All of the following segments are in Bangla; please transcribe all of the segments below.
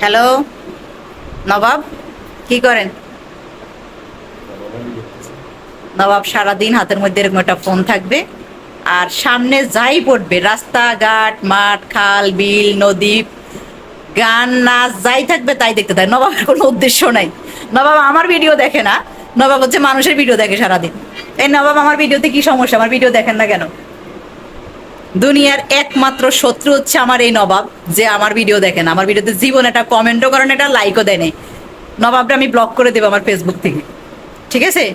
হ্যালো নবাব, কি করেন? নবাব, সারাদিন হাতের মধ্যে এরকম একটা ফোন থাকবে। আর সামনে যাই পড়বে, রাস্তাঘাট, মাঠ, খাল, বিল, নদী, গান, নাচ, যাই থাকবে তাই দেখতে থাকে নবাবের কোনো উদ্দেশ্য নাই। নবাব, আমার ভিডিও দেখে না। নবাব হচ্ছে মানুষের ভিডিও দেখে সারাদিন। এই নবাব, আমার ভিডিওতে কি সমস্যা? আমার ভিডিও দেখেন না কেন? দুনিয়ার একমাত্র শত্রু হচ্ছে আমার এই নবাব যে আমার ভিডিও দেখেন আমার ভিডিওতে জীবন একটা কমেন্টও করেন এটা লাইকও দেয় নাই। নবাবটা আমি ব্লক করে দেবো আমার ফেসবুক থেকে। ঠিক আছে?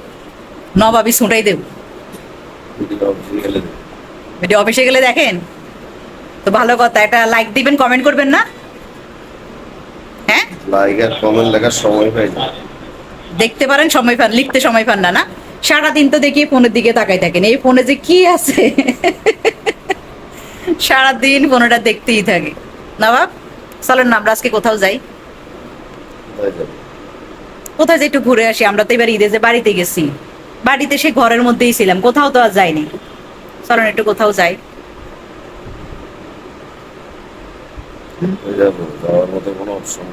নবাবই ছুটাই দেব। ভিডিও অফিসে গেলে দেখেন? তো ভালো কথা একটা লাইক দিবেন কমেন্ট করবেন না? হ্যাঁ? লাইক আর কমেন্ট লেখার সময় পাই না। দেখতে পারেন সময় পান লিখতে সময় পান না না? সারাদিন তো দেখি ফোনের দিকে তাকাই থাকেন। এই ফোনে যে কি আছে? সারাদিন ফোনটা দেখতেই থাকে। নবাব চলেন না আমরা আজকে কোথাও যাই। কোথায় যে একটু ঘুরে আসি আমরা তো এবার ঈদে যে বাড়িতে গেছি। বাড়িতে সে ঘরের মধ্যেই ছিলাম কোথাও তো আর যাইনি। চলেন একটু কোথাও যাই। যাওয়ার মতো কোনো অপশন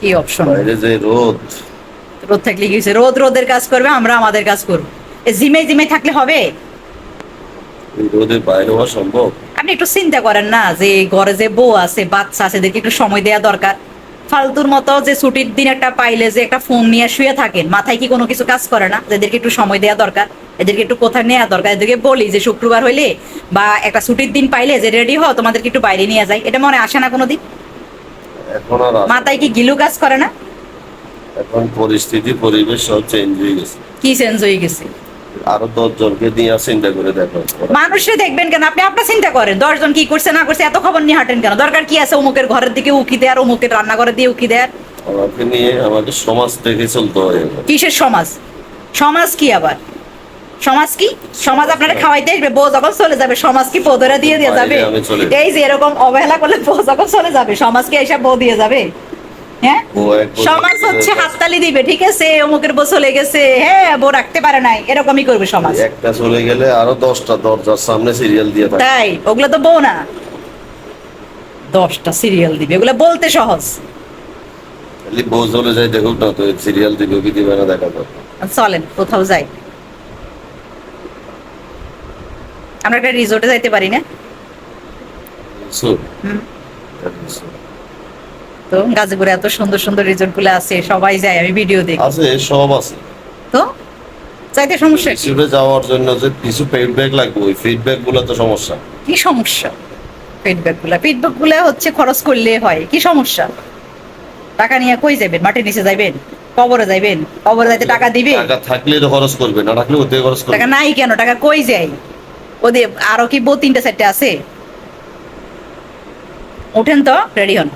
কি অপশন বাইরে যে রোদ। রোদ থাকলে কি রোদ রোদের কাজ করবে আমরা আমাদের কাজ করব। এ জিমে জিমে থাকলে হবে? এই রোদে বাইরে হওয়া সম্ভব? আপনি একটু চিন্তা করেন না যে ঘরে যে বউ আছে বাচ্চা আছে এদেরকে একটু সময় দেওয়া দরকার। ফালতুর মতো যে ছুটির দিন একটা পাইলে যে একটা ফোন নিয়ে শুয়ে থাকেন মাথায় কি কোনো কিছু কাজ করে না? এদেরকে একটু সময় দেওয়া দরকার এদেরকে একটু কোথায় নেওয়া দরকার? এদেরকে বলি যে শুক্রবার হইলে বা একটা ছুটির দিন পাইলে যে রেডি হও তোমাদেরকে একটু বাইরে নিয়ে যাই। এটা মনে আসে না কোনোদিন? এখন আর আসে না। মাথায় কি গিলু কাজ করে না? এখন পরিস্থিতি পরিবেশ সব চেঞ্জ হয়ে গেছে। কি চেঞ্জ হয়ে গেছে? আরও নিয়ে চিন্তা করে দেখো। মানুষে দেখবেন কেন? আপনি আপনার চিন্তা করেন। দশজন কি করছে না করছে এত খবর নিয়ে হাঁটেন কেন? দরকার কি আছে অমুকের ঘরের দিকে উকি দেয়ার অমুকের রান্নাঘরে দিয়ে উকি দেয়ার? আমাকে নিয়ে আমাকে সমাজ থেকে চলতে হয় কিসের সমাজ? সমাজ কি আবার? সমাজ কি? সমাজ আপনারা খাওয়াইতে আসবে বউ যখন চলে যাবে সমাজ কি পদরা দিয়ে দিয়ে যাবে। এই যে এরকম অবহেলা করলে বউ যখন চলে যাবে সমাজ কি এইসব বউ দিয়ে যাবে? হ্যাঁ? সমাজ হচ্ছে হাততালি দিবে ঠিক আছে? অমুকের বউ চলে গেছে। হ্যাঁ বউ রাখতে পারে নাই। এরকমই করবে সমাজ একটা চলে গেলে আরও দশটা দরজার সামনে সিরিয়াল দিয়ে তাই? ওগুলো তো বউ না। দশটা সিরিয়াল দিবে। ওগুলো বলতে সহজ। খালি বউ চলে যায় দেখুক না তো সিরিয়াল দিবে কি দিবে না দেখা যাবে চলেন কোথাও যাই। আমরা একটা রিসোর্টে যাইতে পারি না? হুম। তো গাজীপুরে এত সুন্দর সুন্দর রিসোর্টগুলো আছে সবাই যায় আমি ভিডিও দেখি। আছে সব আছে। তো? চাইতে সমস্যা কি? রিসিভে যাওয়ার জন্য যে কিছু ফিডব্যাক লাগবে ওই ফিডব্যাকগুলো তো সমস্যা। কি সমস্যা? ফিডব্যাকগুলা ফিডব্যাকগুলা হচ্ছে খরচ করলে হয় কি সমস্যা? টাকা নিয়ে কই যাবেন মাটির নিচে যাইবেন? কবরে যাইবেন? কবরে যাইতে টাকা দিবে? টাকা থাকলে তো খরচ করবে না থাকলে ওতে খরচ করবে। টাকা নাই কেন? টাকা কই যায়? ওদের আরও কি বউ তিনটা চারটে আছে? ওঠেন তো রেডি হন।